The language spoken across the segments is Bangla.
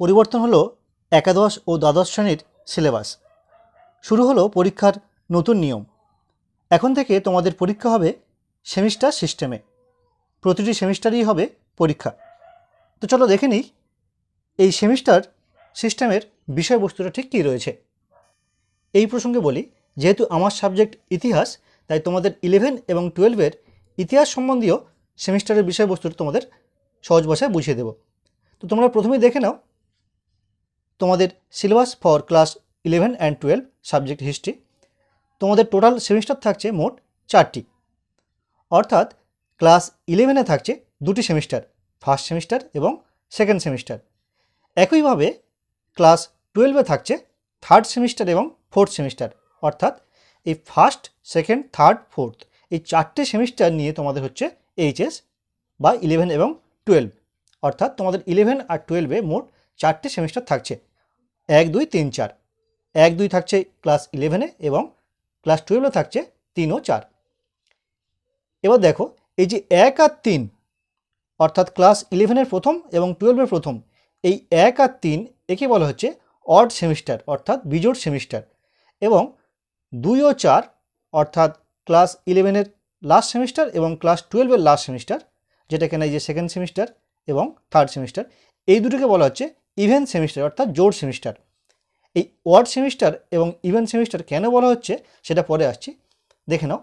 পরিবর্তন হলো একাদশ ও দ্বাদশ শ্রেণির সিলেবাস। শুরু হলো পরীক্ষার নতুন নিয়ম। এখন থেকে তোমাদের পরীক্ষা হবে সেমিস্টার সিস্টেমে। প্রতিটি সেমিস্টারই হবে পরীক্ষা। তো চলো দেখে নিই এই সেমিস্টার সিস্টেমের বিষয়বস্তুটা ঠিক কী রয়েছে। এই প্রসঙ্গে বলি, যেহেতু আমার সাবজেক্ট ইতিহাস, তাই তোমাদের ইলেভেন এবং টুয়েলভের ইতিহাস সম্বন্ধীয় সেমিস্টারের বিষয়বস্তুটা তোমাদের সহজ ভাষায় বুঝিয়ে দেব। তো তোমরা প্রথমেই দেখে নাও তোমাদের syllabus for class eleven and twelve subject history তোমাদের টোটাল সেমিস্টার থাকছে মোট চারটি। অর্থাৎ ক্লাস ইলেভেনে থাকছে দুটি সেমিস্টার ফার্স্ট সেমিস্টার এবং সেকেন্ড সেমিস্টার একইভাবে ক্লাস টুয়েলভে থাকছে থার্ড সেমিস্টার এবং ফোর্থ সেমিস্টার অর্থাৎ এই ফার্স্ট সেকেন্ড থার্ড ফোর্থ এই চারটে সেমিস্টার নিয়ে তোমাদের হচ্ছে এইচএস বা ইলেভেন এবং টুয়েলভ অর্থাৎ তোমাদের ইলেভেন আর টুয়েলভে মোট চারটে সেমিস্টার থাকছে। এক, দুই, তিন, চার। এক, দুই থাকছে ক্লাস ইলেভেনে এবং ক্লাস টুয়েলভে থাকছে তিন ও চার। এবার দেখো, এই যে এক আর তিন, অর্থাৎ ক্লাস ইলেভেনের প্রথম এবং টুয়েলভের প্রথম, এই এক আর তিন একে বলা হচ্ছে অড সেমিস্টার অর্থাৎ বিজোড় সেমিস্টার এবং দুই ও চার, অর্থাৎ ক্লাস ইলেভেনের লাস্ট সেমিস্টার এবং ক্লাস টুয়েলভের লাস্ট সেমিস্টার যেটা কেনা এই যে সেকেন্ড সেমিস্টার এবং থার্ড সেমিস্টার এই দুটোকে বলা হচ্ছে ইভেন্ট সেমিস্টার অর্থাৎ জোর সেমিস্টার এই ওয়ার্ড সেমিস্টার এবং ইভেন্ট সেমিস্টার কেন বলা হচ্ছে, সেটা পরে আসছি। দেখে নাও,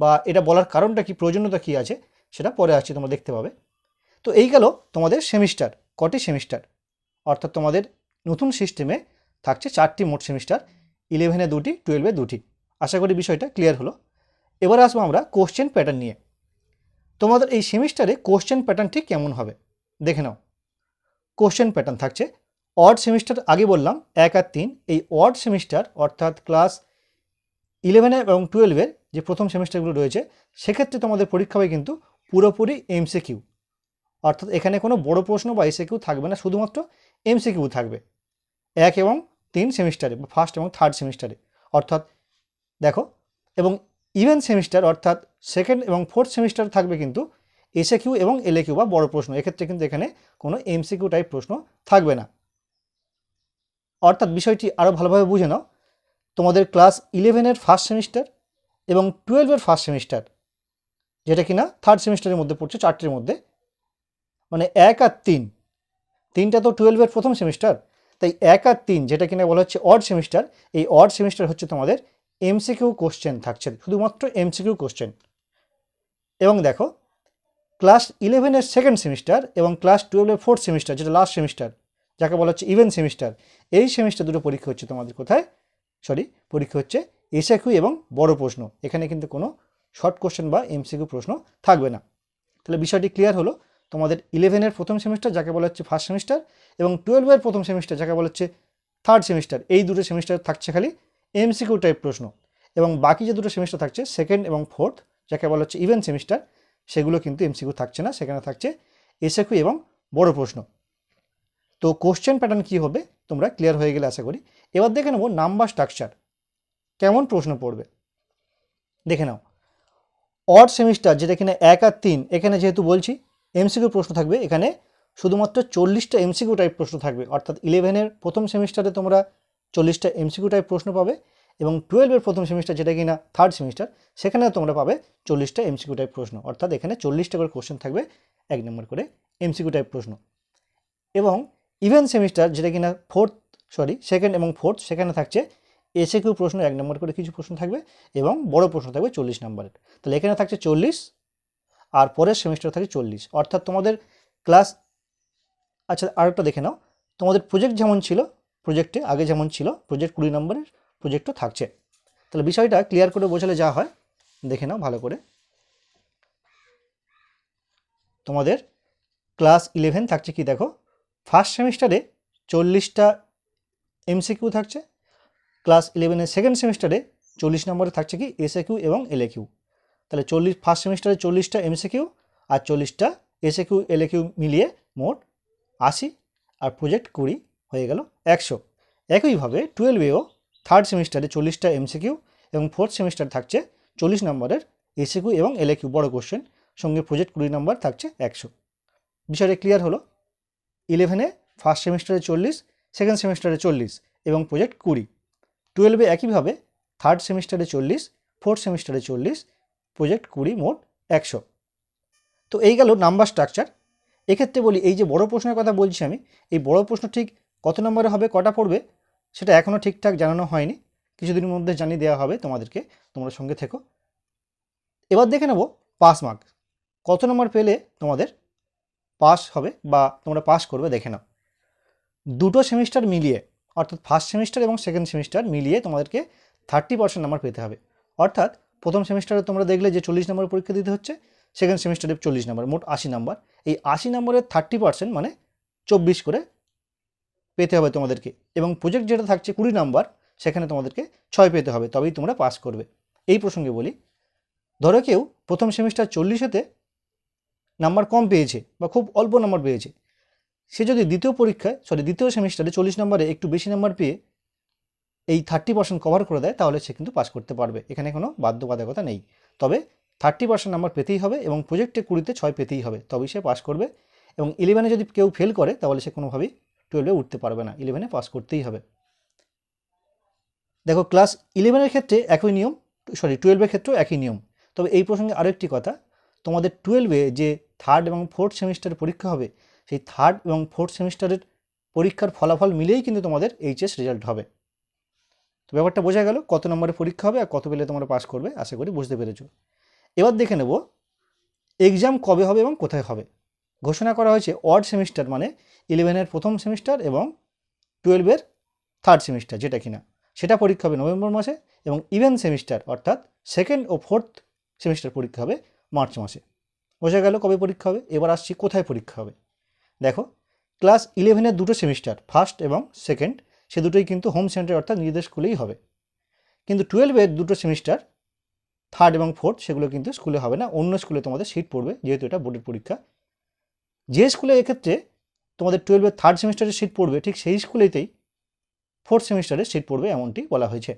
বা এটা বলার কারণটা কি, প্রয়োজনীয়তা কী আছে, সেটা পরে আসছি, তোমরা দেখতে পাবে। তো এই গেল তোমাদের সেমিস্টার কটি সেমিস্টার অর্থাৎ তোমাদের নতুন সিস্টেমে থাকছে চারটি মোট সেমিস্টার ইলেভেনে দুটি টুয়েলভে দুটি। আশা করি বিষয়টা ক্লিয়ার হলো। এবার আসব আমরা কোশ্চেন প্যাটার্ন নিয়ে। তোমাদের এই সেমিস্টারে কোশ্চেন প্যাটার্ন ঠিক কেমন হবে? দেখে নাও। কোশ্চেন প্যাটার্ন থাকছে। অড সেমিস্টার আগে বললাম, এক আর তিন। এই অড সেমিস্টার অর্থাৎ ক্লাস ইলেভেনে এবং টুয়েলভের যে প্রথম সেমিস্টারগুলো রয়েছে, সেক্ষেত্রে তোমাদের পরীক্ষা হবে কিন্তু পুরোপুরি এমসিকিউ অর্থাৎ এখানে কোনো বড় প্রশ্ন বা এসিকিউ থাকবে না, শুধুমাত্র এমসিকিউ থাকবে। এক এবং তিন সেমিস্টারে বা ফার্স্ট এবং থার্ড সেমিস্টারে অর্থাৎ দেখো, এবং ইভেন সেমিস্টার অর্থাৎ সেকেন্ড এবং ফোর্থ সেমিস্টার থাকবে কিন্তু এসে কিউ এবং এলএ কিউ বা বড় প্রশ্ন। এক্ষেত্রে কিন্তু এখানে কোনো এমসিকিউ টাইপ প্রশ্ন থাকবে না। অর্থাৎ বিষয়টি আরও ভালোভাবে বুঝে নাও। তোমাদের ক্লাস ইলেভেনের ফার্স্ট সেমিস্টার এবং টুয়েলভের ফার্স্ট সেমিস্টার যেটা কিনা থার্ড সেমিস্টারের মধ্যে পড়ছে, চারটির মধ্যে। মানে এক আর তিন। তিনটা তো টুয়েলভের প্রথম সেমিস্টার তাই এক আর তিন, যেটা কিনা বলা হচ্ছে অড সেমিস্টার এই অড সেমিস্টার হচ্ছে তোমাদের এমসিকিউ কোশ্চেন থাকছে, শুধুমাত্র এমসিকিউ কোশ্চেন এবং দেখো ক্লাস ইলেভেনের সেকেন্ড সেমিস্টার এবং ক্লাস টুয়েলভের ফোর্থ সেমিস্টার যেটা লাস্ট সেমিস্টার যাকে বলা হচ্ছে ইভেন সেমিস্টার এই সেমিস্টার দুটো পরীক্ষা হচ্ছে তোমাদের কোথায়? সরি পরীক্ষা হচ্ছে এসএকিউ এবং বড় প্রশ্ন। এখানে কিন্তু কোনো শর্ট কোশ্চেন বা এমসিকিউ প্রশ্ন থাকবে না। তাহলে বিষয়টি ক্লিয়ার হলো। তোমাদের ইলেভেনের প্রথম সেমিস্টার যাকে বলা হচ্ছে ফার্স্ট সেমিস্টার এবং টুয়েলভের প্রথম সেমিস্টার যাকে বলা হচ্ছে থার্ড সেমিস্টার এই দুটো সেমিস্টার থাকছে খালি এমসিকিউ টাইপ প্রশ্ন। এবং বাকি যে দুটো সেমিস্টার থাকছে সেকেন্ড এবং ফোর্থ যাকে বলা হচ্ছে ইভেন সেমিস্টার সেগুলো কিন্তু এমসিকিউ থাকছে না, সেখানে থাকছে এসএকিউ এবং বড় প্রশ্ন। তো কোশ্চেন প্যাটার্ন কী হবে? তোমরা ক্লিয়ার হয়ে গেলে আশা করি। এবার দেখে নেব নাম্বার স্ট্রাকচার কেমন প্রশ্ন পড়বে? দেখে নাও। অড সেমিস্টার যেটা কিনা এক আর তিন, এখানে যেহেতু বলছি এমসিকিউ প্রশ্ন থাকবে। এখানে শুধুমাত্র চল্লিশটা এমসিকিউ টাইপ প্রশ্ন থাকবে। অর্থাৎ ইলেভেনের প্রথম সেমিস্টারে তোমরা চল্লিশটা এমসিকিউ টাইপ প্রশ্ন পাবে। এবং টুয়েলভের প্রথম সেমিস্টার যেটা কিনা থার্ড সেমিস্টার সেখানে তোমরা পাবে চল্লিশটা এমসিকিউ টাইপ প্রশ্ন। অর্থাৎ এখানে চল্লিশটা করে কোশ্চেন থাকবে এক নম্বর করে এমসিকিউ টাইপ প্রশ্ন। এবং ইভেন সেমিস্টার যেটা কিনা ফোর্থ সরি সেকেন্ড এবং ফোর্থ সেখানে থাকছে এসে কিউ প্রশ্ন এক নম্বর করে কিছু প্রশ্ন থাকবে এবং বড় প্রশ্ন থাকবে চল্লিশ নম্বরের তাহলে এখানে থাকছে চল্লিশ আর পরের সেমিস্টার থাকে চল্লিশ। অর্থাৎ তোমাদের ক্লাস আচ্ছা আরেকটা দেখে নাও। তোমাদের প্রজেক্ট যেমন ছিল প্রজেক্টে আগে যেমন ছিল প্রজেক্ট কুড়ি নম্বরের প্রজেক্টও থাকছে। তাহলে বিষয়টা ক্লিয়ার করে বোঝালে যা হয়, দেখে নাও ভালো করে। তোমাদের ক্লাস ইলেভেন থাকছে কি দেখো? ফার্স্ট সেমিস্টারে চল্লিশটা এমসিকিউ থাকছে ক্লাস ইলেভেনের সেকেন্ড সেমিস্টারে চল্লিশ নম্বরে থাকছে কি? এসএ কিউ এবং এলএ কিউ তাহলে চল্লিশ ফার্স্ট সেমিস্টারে চল্লিশটা এমসি কিউ আর চল্লিশটা এসএ কিউ এলএ কিউ মিলিয়ে মোট আশি, আর প্রজেক্ট কুড়ি হয়ে গেল একশো। একইভাবে টুয়েলভেও থার্ড সেমিস্টারে চল্লিশটা এমসিকিউ এবং ফোর্থ সেমিস্টার থাকছে চল্লিশ নম্বরের এসিকিউ এবং এলএকিউ বড় কোশ্চেন সঙ্গে প্রজেক্ট কুড়ি নম্বর থাকছে একশো। বিষয়টা ক্লিয়ার হলো? ইলেভেনে ফার্স্ট সেমিস্টারে চল্লিশ সেকেন্ড সেমিস্টারে চল্লিশ এবং প্রজেক্ট কুড়ি। টুয়েলভে একইভাবে থার্ড সেমিস্টারে চল্লিশ ফোর্থ সেমিস্টারে চল্লিশ প্রজেক্ট কুড়ি মোট একশো। তো এই গেল নাম্বার স্ট্রাকচার এক্ষেত্রে বলি, এই যে বড় প্রশ্নের কথা বলছি আমি, এই বড় প্রশ্ন ঠিক কত নম্বরে হবে, কটা পড়বে? সেটা এখনও ঠিকঠাক জানানো হয়নি। কিছুদিনের মধ্যে জানিয়ে দেওয়া হবে তোমাদেরকে। তোমরা সঙ্গে থেকো। এবার দেখে নেব পাস মার্ক। কত নম্বর পেলে তোমাদের? পাস হবে বা তোমরা পাস করবে, দেখে নাও। দুটো সেমিস্টার মিলিয়ে, অর্থাৎ ফার্স্ট সেমিস্টার এবং সেকেন্ড সেমিস্টার মিলিয়ে তোমাদেরকে থার্টি পার্সেন্ট নাম্বার পেতে হবে। অর্থাৎ প্রথম সেমিস্টারে তোমরা দেখলে যে চল্লিশ নম্বর পরীক্ষা দিতে হচ্ছে সেকেন্ড সেমিস্টারে চল্লিশ নম্বর, মোট আশি নাম্বার। এই আশি নম্বরের থার্টি পার্সেন্ট মানে চব্বিশ করে পেতে হবে তোমাদেরকে। এবং প্রজেক্ট যেটা থাকছে কুড়ি নাম্বার, সেখানে তোমাদেরকে ছয় পেতে হবে, তবেই তোমরা পাস করবে। এই প্রসঙ্গে বলি, ধরো কেউ প্রথম সেমিস্টার চল্লিশেতে নাম্বার কম পেয়েছে বা খুব অল্প নাম্বার পেয়েছে, সে যদি দ্বিতীয় পরীক্ষায় সরি দ্বিতীয় সেমিস্টারে চল্লিশ নম্বরে একটু বেশি নাম্বার পেয়ে এই থার্টি পার্সেন্ট কভার করে দেয়, তাহলে সে কিন্তু পাস করতে পারবে। এখানে কোনো বাধ্যবাধকতা নেই। তবে থার্টি পার্সেন্ট নাম্বার পেতেই হবে এবং প্রজেক্টে কুড়িতে ছয় পেতেই হবে, তবেই সে পাস করবে। এবং ইলেভেনে যদি কেউ ফেল করে, তাহলে সে কোনোভাবেই টুয়েলভে উঠতে পারবে না। ইলেভেনে পাস করতেই হবে। দেখো ক্লাস ইলেভেনের ক্ষেত্রে একই নিয়ম সরি টুয়েলভের ক্ষেত্রেও একই নিয়ম। তবে এই প্রসঙ্গে আরও একটি কথা, তোমাদের টুয়েলভে যে থার্ড এবং ফোর্থ সেমিস্টারের পরীক্ষা হবে, সেই থার্ড এবং ফোর্থ সেমিস্টারের পরীক্ষার ফলাফল মিলেই কিন্তু তোমাদের এইচএস রেজাল্ট হবে। তো ব্যাপারটা বোঝা গেল, কত নম্বরে পরীক্ষা হবে আর কত পেলে তোমরা পাস করবে, আশা করি বুঝতে পেরেছ। এবার দেখে নেব এক্সাম কবে হবে এবং কোথায় হবে। ঘোষণা করা হয়েছে অড সেমিস্টার মানে ইলেভেনের প্রথম সেমিস্টার এবং টুয়েলভের থার্ড সেমিস্টার যেটা কিনা। সেটা পরীক্ষা হবে নভেম্বর মাসে এবং ইভেন সেমিস্টার অর্থাৎ সেকেন্ড ও ফোর্থ সেমিস্টার পরীক্ষা হবে মার্চ মাসে। বোঝা গেল কবে পরীক্ষা হবে? এবার আসছি কোথায় পরীক্ষা হবে? দেখো ক্লাস ইলেভেনের দুটো সেমিস্টার ফার্স্ট এবং সেকেন্ড সে দুটোই কিন্তু হোম সেন্টার অর্থাৎ নিজেদের স্কুলেই হবে। কিন্তু টুয়েলভের দুটো সেমিস্টার থার্ড এবং ফোর্থ সেগুলো কিন্তু স্কুলে হবে না। অন্য স্কুলে তোমাদের সিট পড়বে, যেহেতু এটা বোর্ডের পরীক্ষা। যে স্কুলে এক্ষেত্রে তোমাদের টুয়েলভের থার্ড সেমিস্টারে সিট পড়বে, ঠিক সেই স্কুলেতেই ফোর্থ সেমিস্টারে সিট পড়বে এমনটি বলা হয়েছে।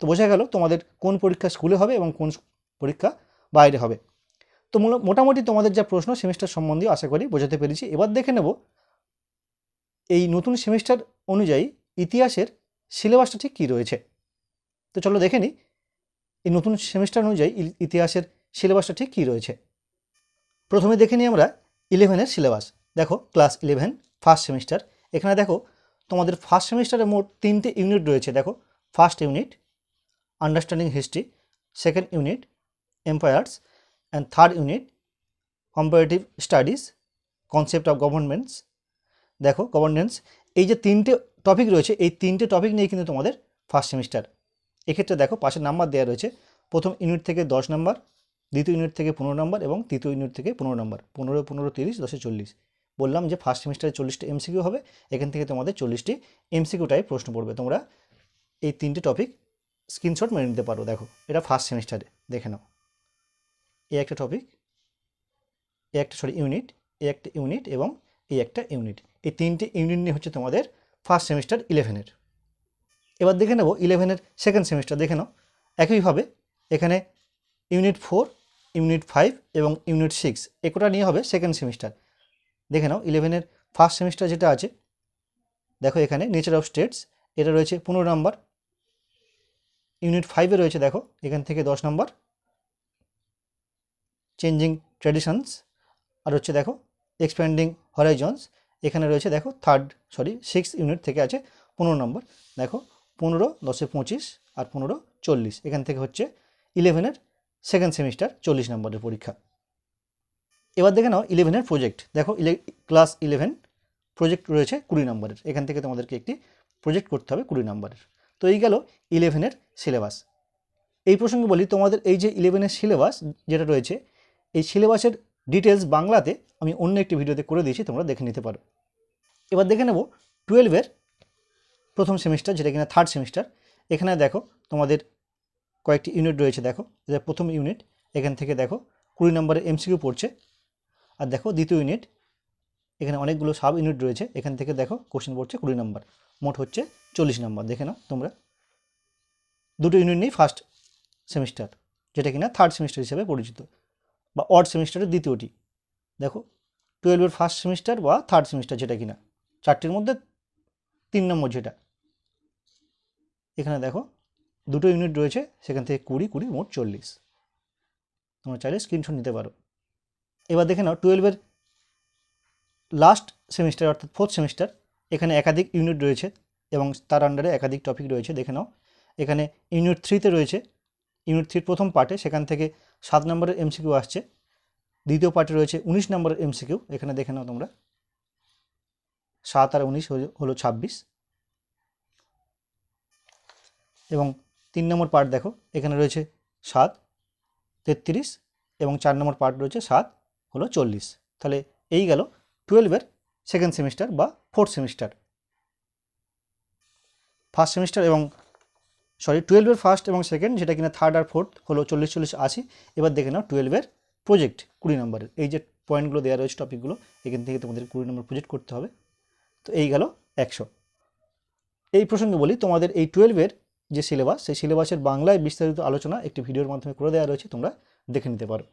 তো বোঝা গেল তোমাদের কোন পরীক্ষা স্কুলে হবে এবং কোন পরীক্ষা বাইরে হবে। তো মোটামুটি তোমাদের যা প্রশ্ন সেমিস্টার সম্বন্ধীয় আশা করি বোঝাতে পেরেছি। এবার দেখে নেব এই নতুন সেমিস্টার অনুযায়ী ইতিহাসের সিলেবাসটা ঠিক কী রয়েছে। তো চলো দেখে নিই এই নতুন সেমিস্টার অনুযায়ী ইতিহাসের সিলেবাসটা ঠিক কী রয়েছে। প্রথমে দেখে নিই আমরা ইলেভেনের সিলেবাস। দেখো, ক্লাস ইলেভেন ফার্স্ট সেমিস্টার এখানে দেখো, তোমাদের ফার্স্ট সেমিস্টারে মোট তিনটে ইউনিট রয়েছে। দেখো first unit understanding history second unit empires and third unit comparative studies concept of governments দেখো গভর্নেন্স এই যে তিনটে টপিক রয়েছে, এই তিনটে টপিক নিয়ে কিন্তু তোমাদের ফার্স্ট সেমিস্টার এক্ষেত্রে দেখো, পাশের নাম্বার দেওয়া রয়েছে। প্রথম ইউনিট থেকে দশ নাম্বার দ্বিতীয় ইউনিট থেকে পনেরো নম্বর এবং তৃতীয় ইউনিট থেকে পনেরো নম্বর পনেরো পনেরো, তিরিশ, দশে চল্লিশ। বললাম যে ফার্স্ট সেমিস্টারে চল্লিশটি এমসিকিউ হবে, এখান থেকে তোমাদের চল্লিশটি এমসিকিউ টাইপ প্রশ্ন পড়বে। তোমরা এই তিনটে টপিক স্ক্রিনশট মেনে নিতে পারো, দেখো। এটা ফার্স্ট সেমিস্টারে দেখে নাও। এই একটা টপিক এই একটা সরি ইউনিট এই একটা ইউনিট এবং এই একটা ইউনিট এই তিনটে ইউনিট নিয়ে হচ্ছে তোমাদের ফার্স্ট সেমিস্টার ইলেভেনের এবার দেখে নেব ইলেভেনের সেকেন্ড সেমিস্টার দেখে নাও। একইভাবে এখানে ইউনিট ফোর, ইউনিট ফাইভ এবং ইউনিট সিক্স, একটা নিয়ে হবে সেকেন্ড সেমিস্টার দেখে নাও ইলেভেনের ফার্স্ট সেমিস্টার যেটা আছে, দেখো এখানে নেচার অফ স্টেটস এটা রয়েছে পনেরো নম্বর ইউনিট ফাইভে রয়েছে, দেখো, এখান থেকে দশ নম্বর চেঞ্জিং ট্র্যাডিশনস আর হচ্ছে দেখো এক্সপ্যান্ডিং হরাইজনস এখানে রয়েছে, দেখো থার্ড সরি সিক্স ইউনিট থেকে আছে পনেরো নম্বর দেখো, পনেরো, দশে পঁচিশ, আর পনেরো, চল্লিশ, এখান থেকে হচ্ছে ইলেভেনের সেকেন্ড সেমিস্টার চল্লিশ নম্বরের পরীক্ষা। এবার দেখে নাও ইলেভেনের প্রজেক্ট দেখো ইলে ক্লাস ইলেভেন প্রজেক্ট রয়েছে কুড়ি নম্বরের। এখান থেকে তোমাদেরকে একটি প্রজেক্ট করতে হবে কুড়ি নম্বরের। তো এই গেল ইলেভেনের সিলেবাস এই প্রসঙ্গে বলি, তোমাদের এই যে ইলেভেনের সিলেবাস যেটা রয়েছে, এই সিলেবাসের ডিটেলস বাংলাতে আমি অন্য একটি ভিডিওতে করে দিয়েছি, তোমরা দেখে নিতে পারো। এবার দেখে নেব টুয়েলভের প্রথম সেমিস্টার যেটা কিনা থার্ড সেমিস্টার এখানে দেখো তোমাদের কয়েকটি ইউনিট রয়েছে, দেখো। এটা প্রথম ইউনিট এখান থেকে দেখো, কুড়ি নম্বরে এমসিকিউ পড়ছে। আর দেখো, দ্বিতীয় ইউনিট এখানে অনেকগুলো সাব ইউনিট রয়েছে। এখান থেকে দেখো কোশ্চেন পড়ছে কুড়ি নম্বর। মোট হচ্ছে চল্লিশ নম্বর। দেখে নাও তোমরা। দুটো ইউনিট নেই ফার্স্ট সেমিস্টার যেটা কিনা থার্ড সেমিস্টার হিসেবে পরিচিত। বা অড সেমিস্টারের দ্বিতীয়টি। দেখো টুয়েলভের ফার্স্ট সেমিস্টার বা থার্ড সেমিস্টার যেটা কিনা। চারটির মধ্যে তিন নম্বর যেটা। এখানে দেখো দুটো ইউনিট রয়েছে, সেখান থেকে কুড়ি কুড়ি, মোট চল্লিশ। তোমরা চাইলে স্ক্রিনশট নিতে পারো। এবার দেখে নাও টুয়েলভের লাস্ট সেমিস্টার অর্থাৎ ফোর্থ সেমিস্টার এখানে একাধিক ইউনিট রয়েছে এবং তার আন্ডারে একাধিক টপিক রয়েছে। দেখে নাও, এখানে ইউনিট থ্রিতে রয়েছে। ইউনিট থ্রির প্রথম পার্টে, সেখান থেকে সাত নম্বরের এমসিকিউ আসছে। দ্বিতীয় পার্টে রয়েছে উনিশ নম্বরের এমসিকিউ এখানে দেখে নাও তোমরা, সাত আর উনিশ হলো ছাব্বিশ। এবং তিন নম্বর পার্ট দেখো, এখানে রয়েছে সাত, তেত্রিশ এবং চার নম্বর পার্ট রয়েছে সাত, হলো চল্লিশ। তাহলে এই গেল টুয়েলভের সেকেন্ড সেমিস্টার বা ফোর্থ সেমিস্টার ফার্স্ট সেমিস্টার এবং সরি টুয়েলভের ফার্স্ট এবং সেকেন্ড যেটা কিনা থার্ড আর ফোর্থ হলো চল্লিশ চল্লিশ, আশি। এবার দেখে নাও টুয়েলভের প্রজেক্ট কুড়ি নম্বরের এই যে পয়েন্টগুলো দেওয়া রয়েছে টপিকগুলো এখান থেকে তোমাদের কুড়ি নম্বর প্রজেক্ট করতে হবে। তো এই গেল একশো। এই প্রসঙ্গে বলি, তোমাদের এই টুয়েলভের যে সিলেবাস সেই সিলেবাসের বাংলায় বিস্তারিত আলোচনা একটি ভিডিওর মাধ্যমে করে দেওয়া রয়েছে, তোমরা দেখে নিতে পারো।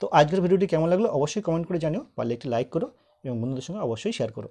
তো আজকের ভিডিওটি কেমন লাগল অবশ্যই কমেন্ট করে জানিও, পারলে একটি লাইক করো এবং বন্ধুদের সঙ্গে অবশ্যই শেয়ার করো।